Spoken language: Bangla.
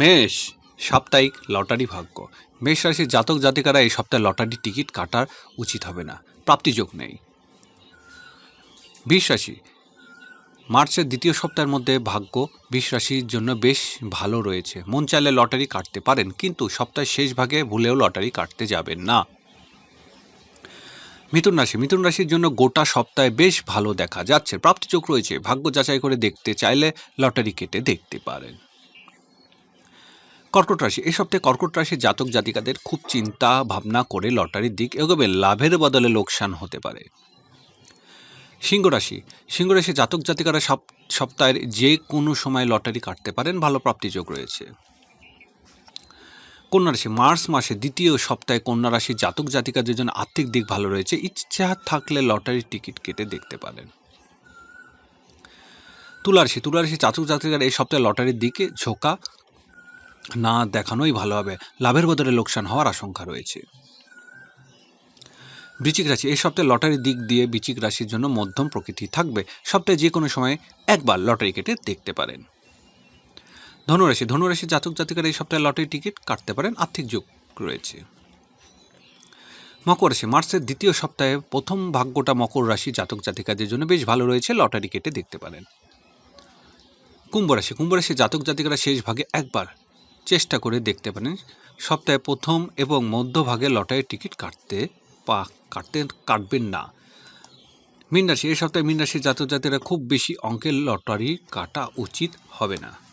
মেষ সাপ্তাহিক লটারি ভাগ্য। মেষ রাশির জাতক জাতিকারা এই সপ্তাহে লটারি টিকিট কাটার উচিত হবে না। প্রাপ্তিযোগ নেই। বিশ রাশি মার্চের দ্বিতীয় সপ্তাহের মধ্যে ভাগ্য বিশ রাশির জন্য বেশ ভালো রয়েছে। মন চাইলে লটারি কাটতে পারেন, কিন্তু সপ্তাহের শেষ ভাগে ভুলেও লটারি কাটতে যাবেন না। মিথুন রাশি, মিথুন রাশির জন্য গোটা সপ্তাহে বেশ ভালো দেখা যাচ্ছে। প্রাপ্তিযোগ রয়েছে। ভাগ্য যাচাই করে দেখতে চাইলে লটারি কেটে দেখতে পারেন। কর্কট রাশি, এই সপ্তাহে কর্কট রাশির জাতক জাতিকাদের খুব চিন্তা ভাবনা করে লটারির দিক এগোবে, লাভের বদলে লোকসান হতে পারে। সিংহ রাশি সিংহ রাশি জাতক জাতিকারা সপ, সপ্তাহের যে কোনো সময় লটারি কাটতে পারেন, ভালো প্রাপ্তিযোগ রয়েছে। কন্যা রাশি, মার্চ মাসে দ্বিতীয় সপ্তাহে কন্যা রাশির জাতক জাতিকাদের জন্য আর্থিক দিক ভালো রয়েছে, ইচ্ছা থাকলে লটারির টিকিট কেটে দেখতে পারেন। তুলা রাশি তুলা রাশি জাতক জাতিকার এই সপ্তাহে লটারির দিকে ঝোঁকা না দেখানোই ভালো হবে। লাভের বদলে লোকসান হওয়ার আশঙ্কা রয়েছে। বৃচিক রাশি, এই সপ্তাহে লটারির দিক দিয়ে বৃচিক রাশির জন্য মধ্যম প্রকৃতি থাকবে। সপ্তাহে যে কোনো সময় একবার লটারি কেটে দেখতে পারেন। ধনুরাশি ধনুরাশি জাতক জাতিকারা এই সপ্তাহে লটারি টিকিট কাটতে পারেন। আর্থিক যোগ রয়েছে। মকর রাশি, মার্চের দ্বিতীয় সপ্তাহে প্রথম ভাগ্যটা মকর রাশি জাতক জাতিকাদের জন্য বেশ ভালো রয়েছে। লটারি কেটে দেখতে পারেন। কুম্ভ রাশি কুম্ভ রাশি জাতক জাতিকারা শেষ ভাগে একবার চেষ্টা করে দেখতে পারেন। সপ্তাহে প্রথম এবং মধ্যভাগে লটারির টিকিট কাটতে পা কাটতে কাটবেন না। মীন রাশি এই সপ্তাহে মীন রাশির জাতক জাতিরা খুব বেশি অঙ্কের লটারি কাটা উচিত হবে না।